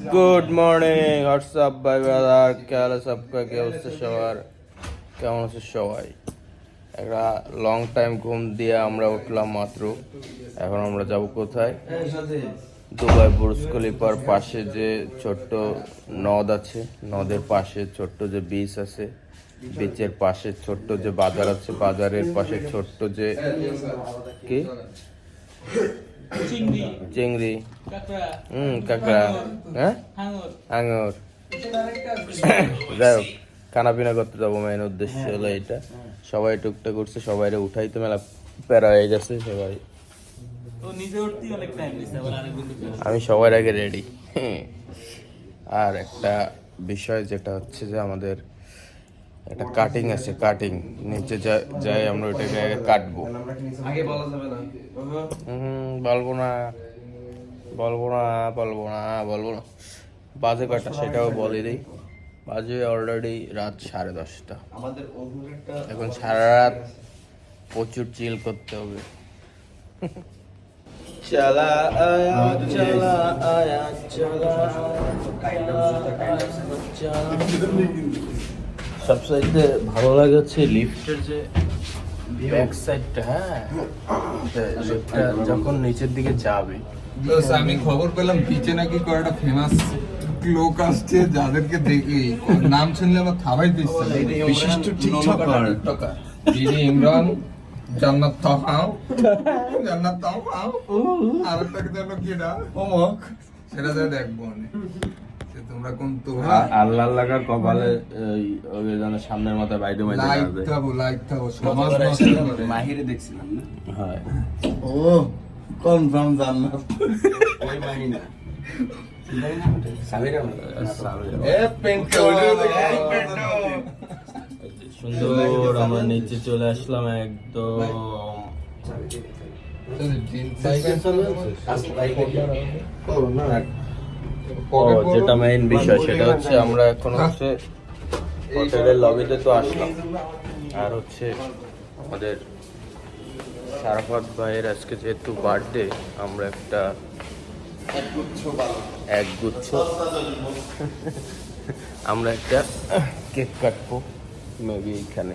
Good morning WhatsApp ভাই brother কে হলো সবকা কে অবস্থা সবার কেমন আছে সবাই? একটা লং টাইম ঘুম দিয়ে আমরা উঠলাম মাত্র। এখন আমরা যাব কোথায়? দুবাই বুর্জ খলিফার পাশে যে ছোট্ট নদ আছে, নদের পাশে ছোট্ট যে বিচ আছে বিচের পাশে ছোট্ট যে বাজার আছে, বাজারের পাশে ছোট্ট যে কি? চিংড়ি। চিংড়ি। কাঁকড়া। হুম কাঁকড়া। হ্যাঁ? আঙুর যাই হোক খানা পিনা করতে যাব মেন উদ্দেশ্য হলো এটা সবাই টুকটাক করছে সবাই উঠাই তো মেলা প্যারা হয়ে গেছে সবাই। আমি সবার আগে রেডি আর একটা বিষয় যেটা হচ্ছে যে আমাদের একটা কাটিং আছে কাটিং নিচে যা- যাই আমরা আগে কাটবো আগে বলা যাবে না হুম বলব না বলব না বলব না বলব না বাজে কটা সেটাও বলে দিই বাজে অলরেডি রাত সাড়ে দশটা এখন সারা রাত প্রচুর চিল করতে হবে চালা আয়া চালা আয়া চালা সবসাইডে ভালো লাগে হচ্ছে লিফটের যে ব্যাক সাইডটা হ্যাঁ? লিফটটা যখন নিচের দিকে যাবে। তো আমি খবর পেলাম বিচে নাকি কয়েকটা ফেমাস লোক আসছে যাদেরকে দেখি। নাম শুনলে আমার থাবাই দিচ্ছে। বিশিষ্ট টিকটকার। দিদি ইমরান জান্নাত তাহাও জান্নাত তাহাও আর একটা যেন কি না অমক সেটা দেখব আমি। তোমরা কোন তো আল্লাহ লাগার কপালে ওই যেন সামনের মাথায় বাইরে যাবে। থাকো লাইক থাকো সমাজ মাহিরে দেখছিলাম না? হয়। ও কনফার্ম জান্নাত। ওই মাহিনা। সাবিরা এ পেন্টো। সুন্দর আমরা নিচে চলে আসলাম একদম। ও যেটা মেইন বিষয় সেটা হচ্ছে আমরা এখন হচ্ছে হোটেলের লবিতে তো আসলাম। আর হচ্ছে আমাদের সারাফাত ভাইয়ের আজকে যেহেতু বার্থডে আমরা একটা এক গুচ্ছ আমরা একটা কেক কাটবো মেবি এখানে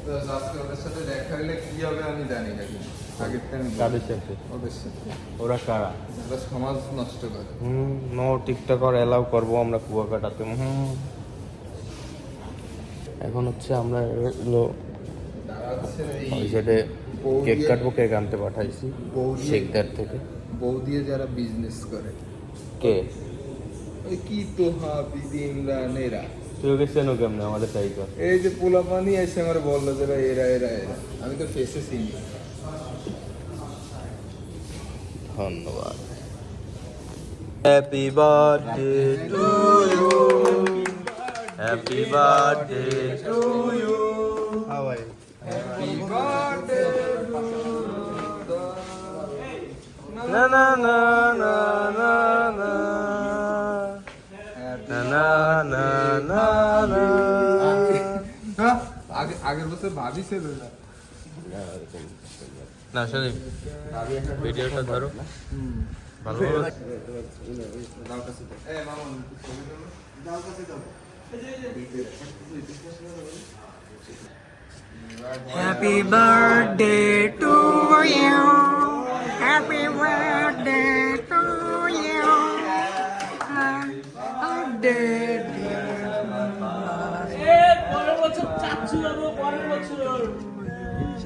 আজকে ওদের সাথে দেখা হলে কি হবে আমি জানি না কিন্তু। আগের থেকে কাদের সাথে? ওদের সাথে ওরা কারা? ওরা সমাজ নষ্ট করে। হুম নো টিকটক এলাও করব আমরা কুয়া হুম এখন হচ্ছে আমরা ওই সাইডে কেক কাটবো কেক আনতে পাঠাইছি শেখদার থেকে। বউ দিয়ে যারা বিজনেস করে। কে? ওই কি তো হা বিদি ইমরান এরা এই যে এসে আমার যে এরা আমি তো টু টু না না না না না আগের বছর ভাবি ছিল না সরি ভিডিওটা ধরো ভালো। Happy birthday to you. Happy birthday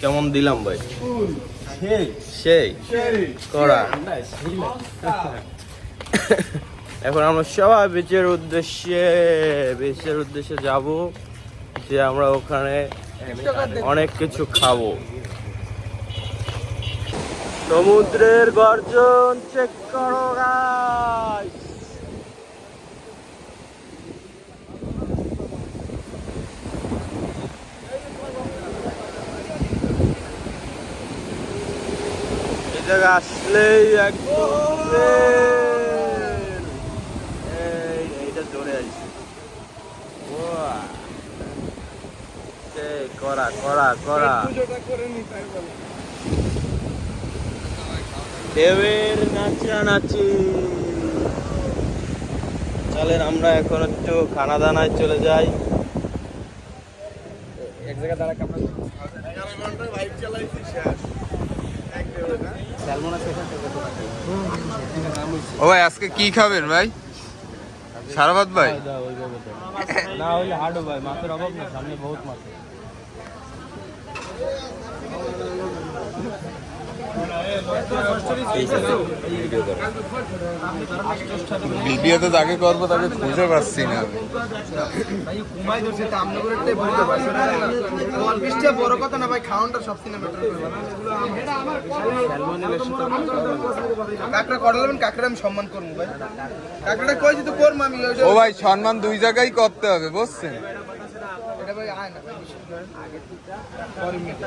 কেমন দিলাম ভাই? সেই করা এখন আমরা সবাই বিচের উদ্দেশ্যে বিচের উদ্দেশ্যে যাব যে আমরা ওখানে অনেক কিছু খাব। সমুদ্রের গর্জন চেক করো গাইস আসলেই একদম এইটা জোরে আসছে। করা করা করা দেবের নাচা নাচি চলেন আমরা এখন একটু খানা দানায় চলে যাই। এক জায়গায় দাঁড়া কাপড় এখান থেকে ও ভাই, আজকে কি খাবেন ভাই? সারাবাদ ভাই? না হইলে হার্ড ভাই, মাছের অভাব না সামনে বহুত মাছ। ভিডিও তো তাকে করব তাকে খুঁজে পাচ্ছি না বড় কথা না ভাই খাওয়ানটা সব সিনে কাকড়া করালেন কাকড়া আমি সম্মান করব ভাই। কাকড়াটা তো করব আমি? ও ভাই সম্মান দুই জায়গায় করতে হবে বুঝছেন? ভাই আয় না করে।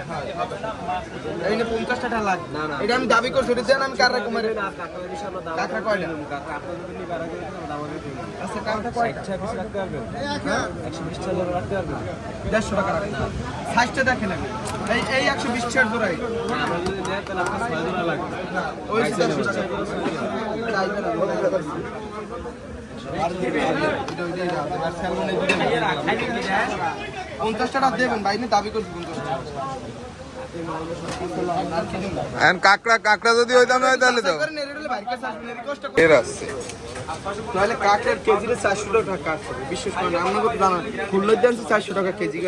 হ্যাঁ। এই নে পঞ্চাশ টাকা লাগ এটা আমি দাবি করছি ওটা দেন আমি আচ্ছা কাকড়া কয়টা হ্যাঁ দেড়শো টাকা রাখেন সাইজটা দেখেন এই এই একশো বিশ ছেড় দূরাই ওই পঞ্চাশ টাকা দেবেন ভাই আমি দাবি করছি পঞ্চাশ টাকা? কাকড়া কাকড়া যদি ওই দামে হয় তাহলে তো। এর আসছে তাহলে কাকের কেজিতে চারশো টাকা বিশেষ করে জানা খুলনার দাম চারশো টাকা কেজি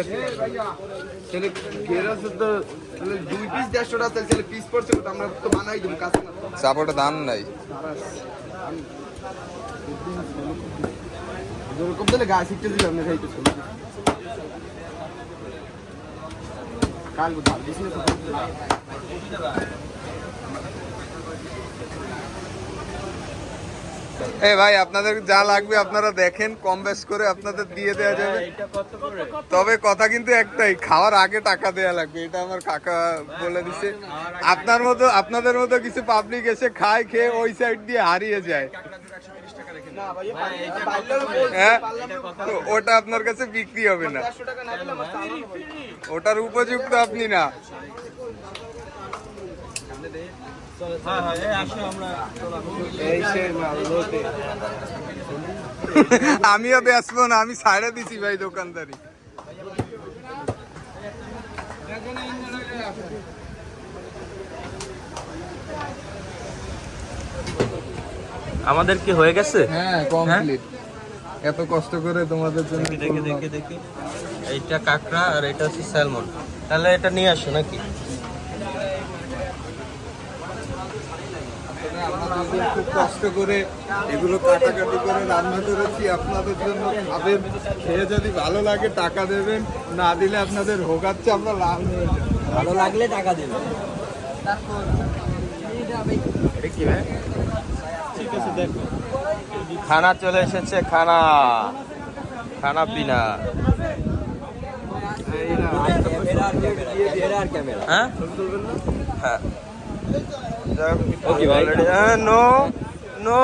তাহলে গেরাসে তো তাহলে দুই পিস দেড়শো টাকা তাহলে পিস পড়ছে? আমরা তো বানাই দেবো কাছে দাম নাই। যেরকম তাহলে গাছ শিখতে দিলাম না খাইতে কাল ধার দিস না এ ভাই আপনাদের যা লাগবে আপনারা দেখেন কম বেশ করে আপনাদের দিয়ে দেওয়া যাবে। করে? তবে কথা কিন্তু একটাই খাওয়ার আগে টাকা দেয়া লাগবে এটা আমার কাকা বলে দিছে। আপনার মতো আপনাদের মতো কিছু পাবলিক এসে খায় খেয়ে ওই সাইড দিয়ে হারিয়ে যায় না ভাই পারলেও বলছি হ্যাঁ তো ওটা আপনার কাছে বিক্রি হবে না। না ওটার উপযুক্ত আপনি না। হ্যাঁ হ্যাঁ এই আসো আমরা এই সে মাল লোটে আমিও ব্যস্ত না আমি সাড়ে দিছি ভাই দোকানদারি। আমাদের কি হয়ে গেছে? হ্যাঁ কমপ্লিট এত কষ্ট করে তোমাদের জন্য দেখি দেখি দেখি এইটা কাঁকড়া আর এটা হচ্ছে স্যালমন তাহলে এটা নিয়ে আসো নাকি? আপনাদের খুব কষ্ট করে এগুলো কাটাকাটি করে রান্না করেছি। আপনাদের জন্য খাবেন খেয়ে যদি ভালো লাগে টাকা দেবেন না দিলে আপনাদের ভোগাচ্ছে আমরা লাভ হয়ে যাব। ভালো লাগলে টাকা দেবে এটা কি ভাই? খানা চলে এসেছে খানা। খানা পিনা হ্যাঁ? হ্যাঁ। নো নো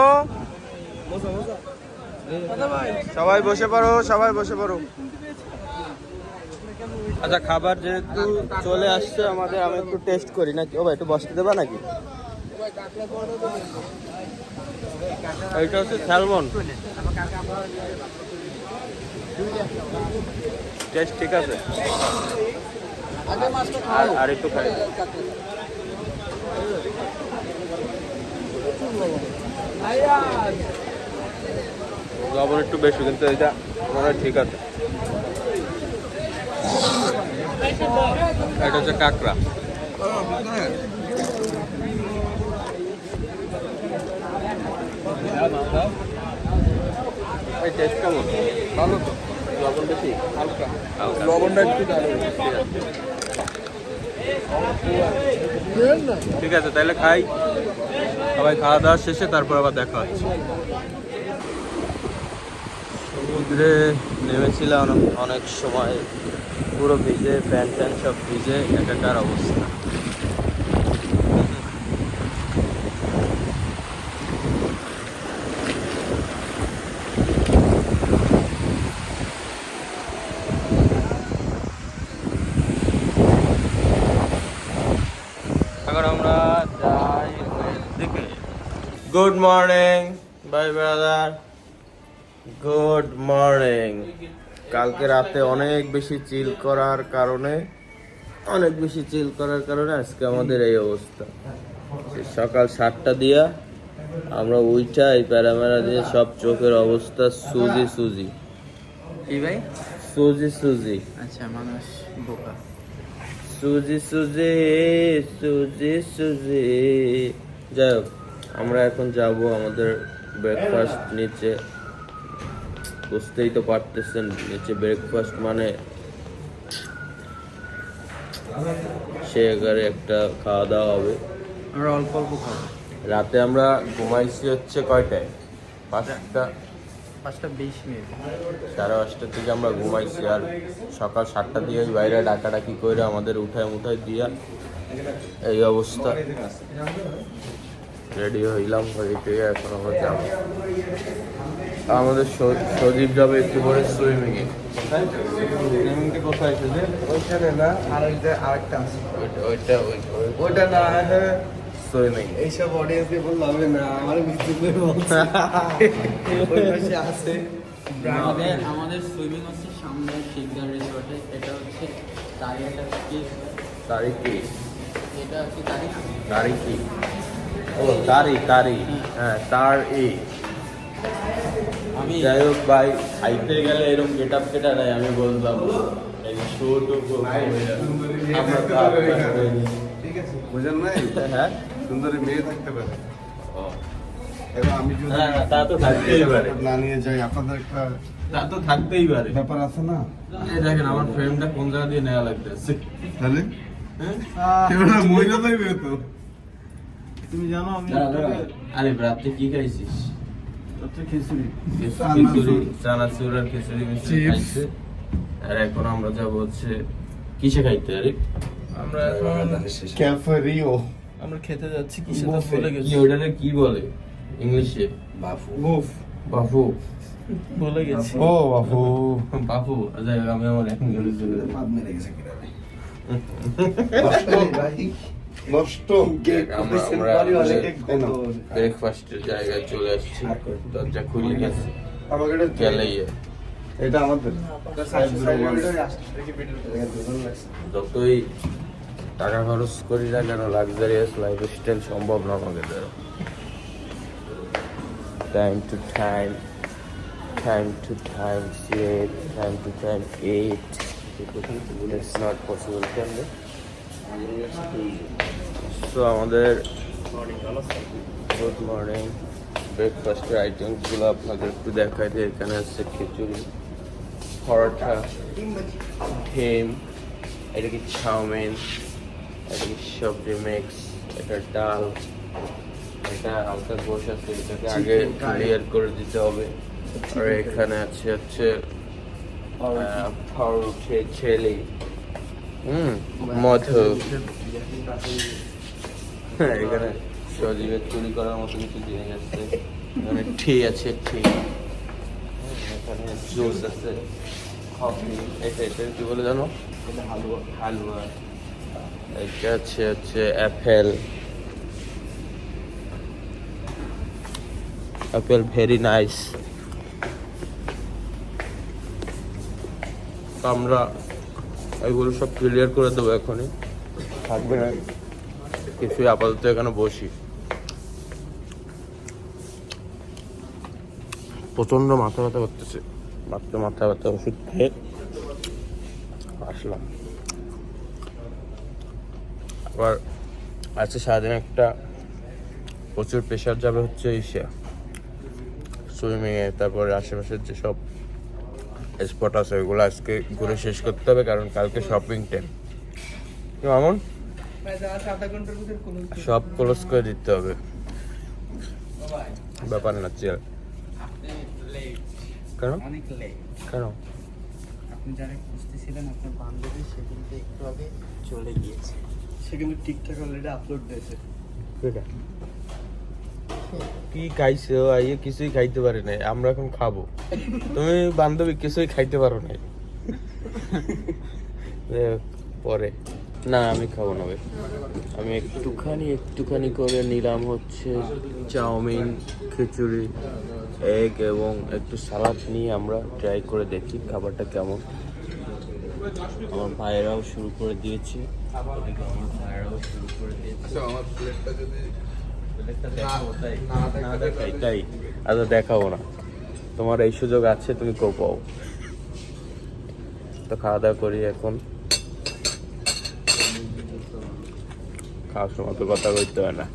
সবাই বসে পড়ো সবাই বসে পড়ো। আচ্ছা খাবার যেহেতু চলে আসছে আমাদের আমি একটু টেস্ট করি নাকি? ও ভাই একটু বসতে দেবা নাকি? এইটা হচ্ছে স্যালমন। টেস্ট ঠিক আছে। আর আর একটু খাই। লবণ একটু বেশি, কিন্তু এটা মনে ঠিক আছে। এটা হচ্ছে কাঁকড়া। টেস্ট কেমন? ভালো তো? লবণ বেশি হালকা? হালকা। লবণটা একটু ঠিক আছে তাহলে খাই। সবাই খাওয়া দাওয়া শেষে তারপর আবার দেখা হচ্ছে। সমুদ্রে নেমেছিলাম অনেক- অনেক সময়। পুরো ভিজে প্যান্ট ট্যান্ট সব ভিজে একাকার অবস্থা। Good morning bye brother good morning কালকে রাতে অনেক বেশি চিল করার কারণে অনেক বেশি চিল করার কারণে আজকে আমাদের এই অবস্থা। সকাল সাতটা দিয়া আমরা উইটা এই প্যারামেরা দিয়ে সব চোখের অবস্থা সুজি সুজি। কি ভাই? সুজি সুজি। আচ্ছা মানুষ বোকা। সুজি সুজি সুজি সুজি। যাই হোক। আমরা এখন যাব আমাদের ব্রেকফাস্ট নিচে। বুঝতেই তো পারতেছেন নিচে ব্রেকফাস্ট মানে সে এগারে একটা খাওয়া দাওয়া হবে। আমরা অল্প অল্প খাব। রাতে আমরা ঘুমাইছি হচ্ছে কয়টায়? পাঁচটা। পাঁচটা বিশ মিনিট। সাড়ে পাঁচটার থেকে আমরা ঘুমাইছি আর সকাল সাতটা দিয়ে বাইরে ডাকাডাকি করে আমাদের উঠায় মুঠায় দিয়া এই অবস্থা। রেডি হইলাম হইতে এখন আমরা যাব। আমাদের সজীব যাবে একটু পরে সুইমিং এ না আর আরেকটা আছে। সুইমিং এইসব বললে হবে না আমার আমাদের আমাদের সুইমিং হচ্ছে সামনে শিকদার রিসোর্টে এটা হচ্ছে তারিখটা কি? তারিখ কি? এটা হচ্ছে তারিখ? তারিখ কি? ও তারি তারি হ্যাঁ তার ই আমি যাই হোক ভাই খাইতে গেলে এরকম গেট আপ কেটা নাই আমি বললাম এই শো টু বুঝেন নাই? হ্যাঁ সুন্দরী মেয়ে থাকতে পারে আমি যদি হ্যাঁ, হ্যাঁ, তা তো থাকতেই পারে। না নিয়ে যাই আপনাদের একটা তা তো থাকতেই পারে। ব্যাপার আছে না? এই দেখেন আমার ফ্রেমটা কোন জায়গা দিয়ে নেওয়া লাগতেছে তাহলে? হ্যাঁ? এবার মহিলা থাকবে তো। তুমি জানো আমি আরে রাতে কি খাইছিস? খিচুড়ি। খিচুড়ি চানাচুর। আর খিচুড়ি মিষ্টি. খাইছে। আর এখন আমরা যাব হচ্ছে কিসে খাইতে আরে? আমরা এখন আমরা খেতে যাচ্ছি কি সেটা ভুলে কি গেছি। ওটারে কি বলে ইংলিশে? বাফু। বাফু। ভুলে গেছি। ও বাফু। বাফু। যাই হোক আমি আমার এখন চলে চলে যাব। মেরে গেছে কিরামে নষ্ট আমরা আমরা ব্রেকফাস্টের জায়গায় চলে আসছি দরজা খুলে গেছে। আমাকে এটা গেলেই এটা আমাদের। যতই টাকা খরচ করি না কেন লাক্সারিয়াস লাইফ স্টাইল সম্ভব না আমাদের time to time time to time sleep time to time eight it's not possible কেন তো আমাদের গুড মর্নিং ব্রেকফাস্টের আইটেমসগুলো আপনাদের একটু দেখাই দিই। এখানে আছে খিচুড়ি পরোটা ডিম এটা কি চাউমিন এটা কি সবজি মিক্স এটা ডাল এটা হালকা গোশ আছে এটাকে আগে ক্লিয়ার করে দিতে হবে। আর এখানে আছে হচ্ছে পাউরুটি ছেলি। হুম মধু। হ্যাঁ, এখানে সজীবের চুরি করার মতো কিছু জিনিস আছে এখানে টি আছে টি এখানে জুস আছে কফি এটা এটা কি বলে জানো? হালুয়া। হালুয়া। এটা আছে হচ্ছে অ্যাপেল। Apple very nice. আমরা এগুলো সব ক্লিয়ার করে দেবো এখনই। থাকবে না। কিছুই আপাতত এখানে বসি। প্রচণ্ড মাথা ব্যথা করতেছে। মাত্র মাথা ব্যথা ওষুধ খেয়ে আসলাম। আবার আজকে সারাদিন একটা প্রচুর প্রেশার যাবে হচ্ছে ইসে সুইমিংয়ে তারপরে আশেপাশের যেসব স্পট আছে, ওইগুলো আজকে ঘুরে শেষ করতে হবে, কারণ কালকে শপিং টাইম কি মামুন সব ক্লোজ করে দিতে হবে। ব্যাপার না চেয়ার কেন? কেন? আপনি যারা খুঁজতেছিলেন আপনার বান্ধবী সে কিন্তু একটু আগে চলে গিয়েছে। সে কিন্তু ঠিকঠাক অলরেডি আপলোড দিয়েছে। কেটা? কি খাইছো? আইয়ে কিছুই খাইতে পারে নাই। আমরা এখন খাব। তুমি বান্ধবী কিছুই খাইতে পারো নাই। পরে। না আমি খাব না ভাই। আমি একটুখানি একটুখানি করে নিলাম হচ্ছে চাউমিন খিচুড়ি এগ এবং একটু সালাদ নিয়ে আমরা ট্রাই করে দেখি খাবারটা কেমন। আমার ভাইয়েরাও শুরু করে দিয়েছে। আমার ভাইয়েরাও শুরু করে দিয়েছে আচ্ছা আমার প্লেটটা যদি দেখাবো তাই? আচ্ছা দেখাবো না। তোমার এই সুযোগ আছে তুমি কো পাও। তো খাওয়া দাওয়া করি এখন। খাওয়ার সময় তো কথা কইতে হয় না।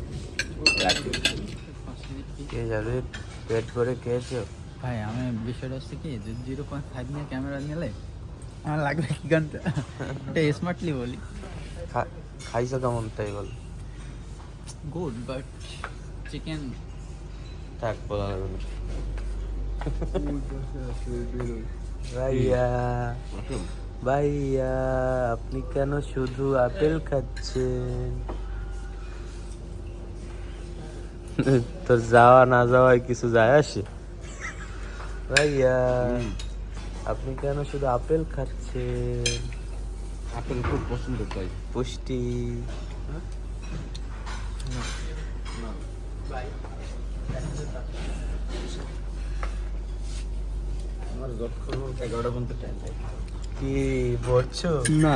কে যাবে? পেট করে খেয়েছো ভাই আমি বিষয়টা হচ্ছে কি যে জিরো পয়েন্ট ফাইভ নিয়ে ক্যামেরা নিলে আমার লাগবে কি গানটা এটা স্মার্টলি বলি। খা- খাইছো কেমন তাই বল? গুড বাট চিকেন থাক বলা না। ভাইয়া ভাইয়া আপনি কেন শুধু আপেল খাচ্ছেন? তোর যাওয়া না যাওয়ায় কিছু যায় আসে? ভাইয়া আপনি কেন শুধু আপেল খাচ্ছেন? আপেল খুব পছন্দ তাই। পুষ্টি। আমার যতক্ষণ এগারোটা পর্যন্ত টাইম কি পড়ছো না।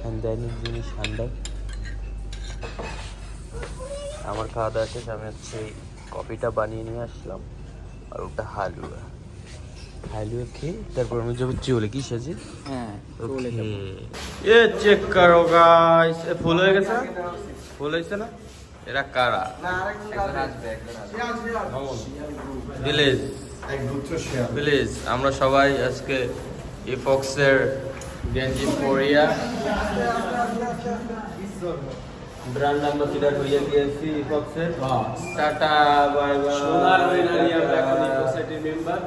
আন্দাচ্ছি ঠান্ডা ঠান্ডা জিনিস ঠান্ডা আমার খাওয়া দাওয়া শেষ আমি হচ্ছে কফিটা বানিয়ে নিয়ে আসলাম আর ওটা হালুয়া। হালুয়া খেয়ে তারপর আমি যাব চলে কি সেজে হ্যাঁ এ চেক করো গাইস এ ফুল হয়ে গেছে না? ফুল হয়েছে না? এরা কারা? ভিলেজ প্লিজ আমরা সবাই আজকে ইফক্সের গেঞ্জি পরিয়া। ব্র্যান্ড অ্যাম্বাসিডার হইয়া গিয়েছি ইফক্সের টাটা বাই বাই। সোনার হইনারি আমরা এখন সোসাইটির মেম্বার।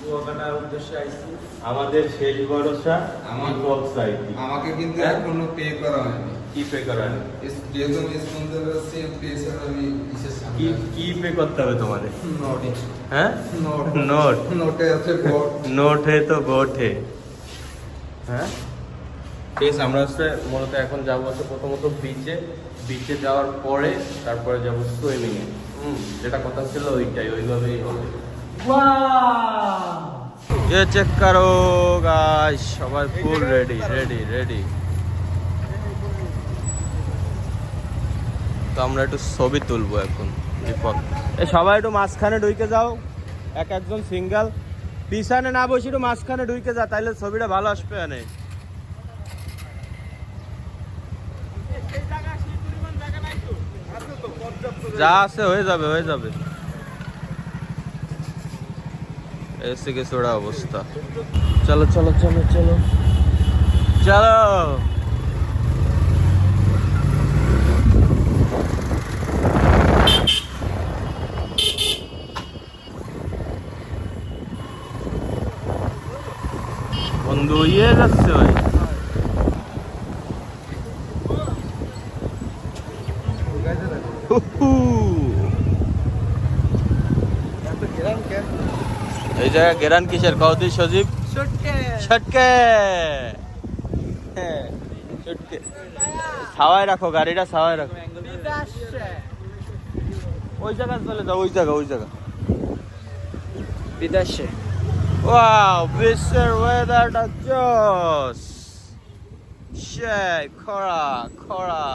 কুয়াকাটার উদ্দেশ্যে আইছি। আমাদের শেষ ভরসা আমার ইফক্স আইটি আমাকে কিন্তু হ্যাঁ? এখনও পে করা হয়নি। কি পে করার ইস- যেহেতু আমি স্পন্সর আছি পে ছাড়া আমি বিশেষ কি কি পে করতে হবে তোমাদের? নোট হ্যাঁ? নোট নোট নোটে আছে ভোট নোট হে তো গোট হে হ্যাঁ? আমরা হচ্ছে মূলত এখন যাব হচ্ছে প্রথমত বিচে বিচে যাওয়ার পরে তারপরে যাব সুইমিং এ। হুম। যেটা কথা ছিল ওইটাই ওইভাবেই হবে। সবাই ফুল রেডি রেডি রেডি তো আমরা একটু ছবি তুলবো এখন দীপক এ সবাই একটু মাঝখানে ঢুকে যাও। এক একজন সিঙ্গেল পিছনে না বসে একটু মাঝখানে ঢুকে যা, তাইলে ছবিটা ভালো আসবে না যা আছে হয়ে যাবে হয়ে যাবে। এসে গেছে ওরা অবস্থা। চলো চলো চলো চলো। চলো। বন্ধু ইয়ে যাচ্ছে ভাই। এই জায়গায় গেরান কিসের? কৌতুক সজীব? ছটকে। হ্যাঁ, ছটকে। ছাওয়ায় রাখো গাড়িটা ছাওয়ায় রাখো। ওই জায়গায় চলে যাও ওই জায়গা ওই জায়গা। বিদেশে। ওয়াও বিশ্বের ওয়েদারটা জস সেই খরা খরা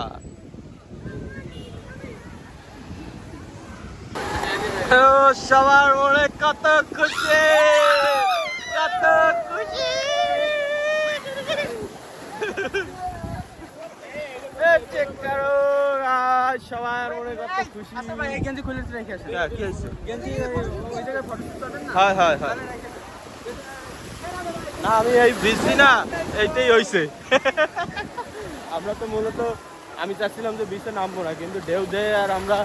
সবার মনে কত খুশি কত খুশি। সবার মনে কত খুশি। গেঞ্জি খুলে রেখে আসেন। হ্যাঁ, হয় হয় হয়। না আমি এই বিজি না এইটাই হইছে। আমরা তো মূলত আমি চাচ্ছিলাম যে বিচে নামবো না কিন্তু ঢেউ দে আর আমরা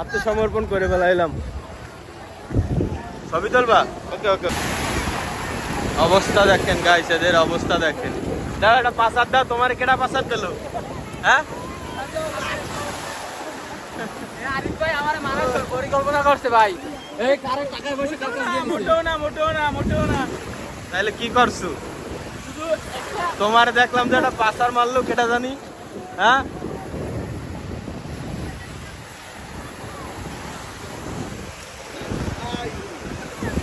আত্মসমর্পণ করে ফেলাইলাম। ছবি তুলবা? ওকে ওকে। অবস্থা দেখেন গাইস এদের অবস্থা দেখেন। দাও একটা পাসার দাও তোমার কেটা পাসার দিল? হ্যাঁ? পরিকল্পনা করছে ভাই এই কারে টাকা পয়সা মোটেও না মোটেও না মোটেও না। তাহলে কি করছ? তোমার দেখলাম যে একটা পাসার মারলো কেটা জানি? হ্যাঁ?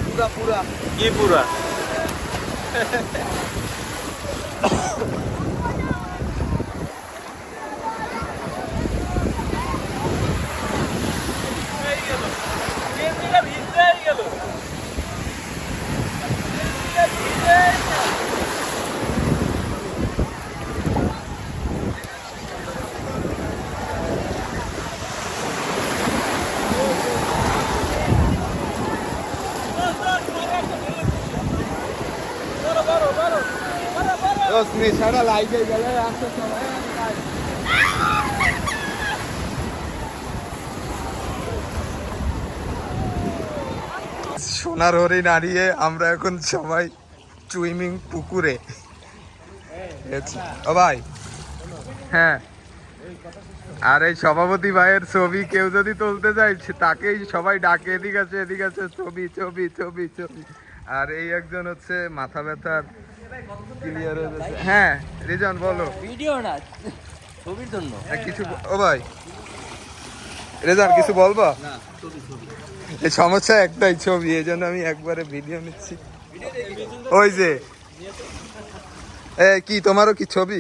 পুরা পুরা। কি পুরা? নেশাটা লাইটে গেলে আসতে সোনার হরিণ হারিয়ে আমরা এখন সবাই সুইমিং পুকুরে। গেছি। ও ভাই। হ্যাঁ। আর এই সভাপতি ভাইয়ের ছবি কেউ যদি তুলতে যায় তাকেই সবাই ডাকে এদিক আছে এদিক আছে ছবি ছবি ছবি ছবি। আর এই একজন হচ্ছে মাথা ব্যথার ক্লিয়ার হয়ে হ্যাঁ রিজন বলো। ভিডিও না ছবির জন্য। কিছু ও ভাই। রেজান কিছু বলব? এই সমস্যা একটাই ছবি এই জন্য আমি একবারে ভিডিও নিচ্ছি। ওই যে। এ, কি, তোমারও কি ছবি?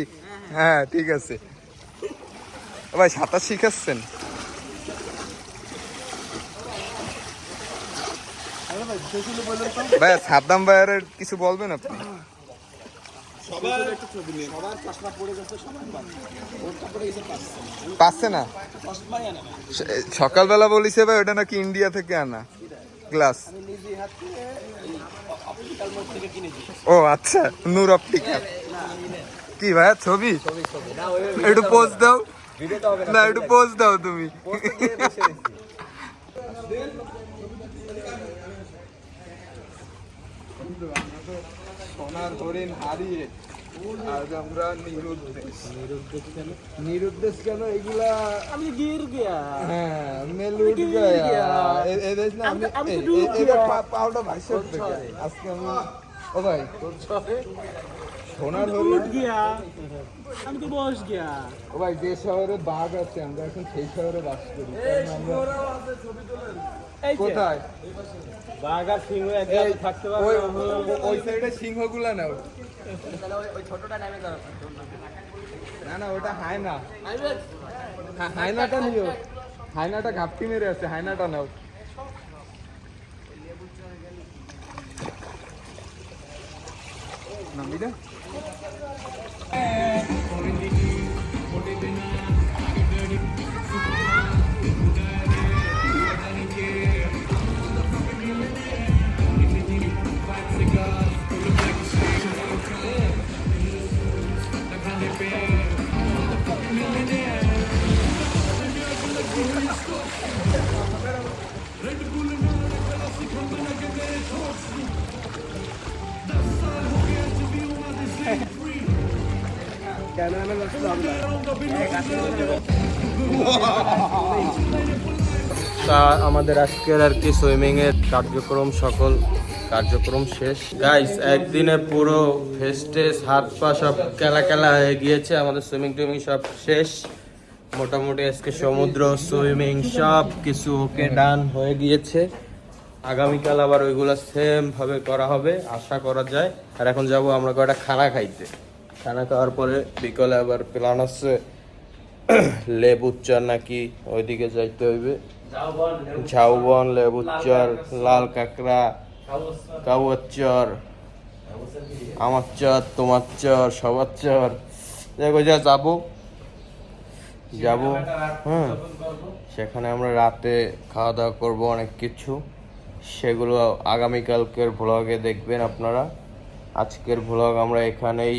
হ্যাঁ ঠিক আছে। ভাই, সাঁতার শিখাচ্ছেন? ভাই সাদ্দাম ভাইয়ের কিছু বলবেন আপনি? পাচ্ছে না? সকালবেলা বলিছে ভাই, ওটা নাকি ইন্ডিয়া থেকে আনা। গ্লাস। ও আচ্ছা নূর অপটিক্যাল কি ভাই ছবি? একটু পোজ দাও। না একটু পোজ দাও তুমি। সোনার হরিণ হারিয়ে আজ আমরা নিরুদ্দেশ। নিরুদ্দেশ কেন? এগুলা আমি গির গিয়া। হ্যাঁ মেলুট গয়া। না আমি এটা পাউডার আজকে আমি ও ভাই। সোনার হরিণ গিয়া। আমি তো বস গিয়া। ও ভাই যে শহরে বাঘ আছে আমরা এখন সেই শহরে বাস করি। কোথায়? বাঘ আর সিংহ এক এই, ওই সাইডে সিংহগুলা নাও। না না ওটা হায়না। হ্যাঁ, হায়নাটা নিও। হায়নাটা ঘাপটি মেরে আছে হায়নাটা নাও। নামবি আমাদের আজকের আর কি সুইমিং এর কার্যক্রম, সকল কার্যক্রম শেষ। গাইস একদিনে পুরো ফেস্টেস হাত পা সব কেলা কেলা হয়ে গিয়েছে, আমাদের সুইমিং টুইমিং সব শেষ। মোটামুটি আজকে সমুদ্র সুইমিং সব কিছু ওকে ডান হয়ে গিয়েছে। আগামীকাল আবার ওইগুলো সেম ভাবে করা হবে, আশা করা যায়। আর এখন যাব আমরা কয়টা খানা খাইতে। খানা খাওয়ার পরে বিকালে আবার প্ল্যান আছে লেবুচর নাকি ওইদিকে যাইতে হইবে। ঝাউবন, লেবুচর, লাল কাঁকড়া কাউয়ার চর আমার চর তোমার চর সবার চর দেখো, যা যাব। যাব। হ্যাঁ সেখানে আমরা রাতে খাওয়া দাওয়া করব অনেক কিছু। সেগুলো আগামীকালকের ভ্লগে দেখবেন আপনারা। আজকের ভ্লগ আমরা এখানেই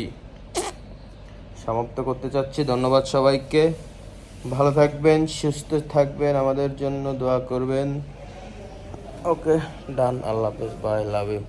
সমাপ্ত করতে চাচ্ছি। ধন্যবাদ সবাইকে। ভালো থাকবেন, সুস্থ থাকবেন, আমাদের জন্য দোয়া করবেন। ওকে, ডান, আল্লাহ হাফেজ, বাই, লাভ ইউ।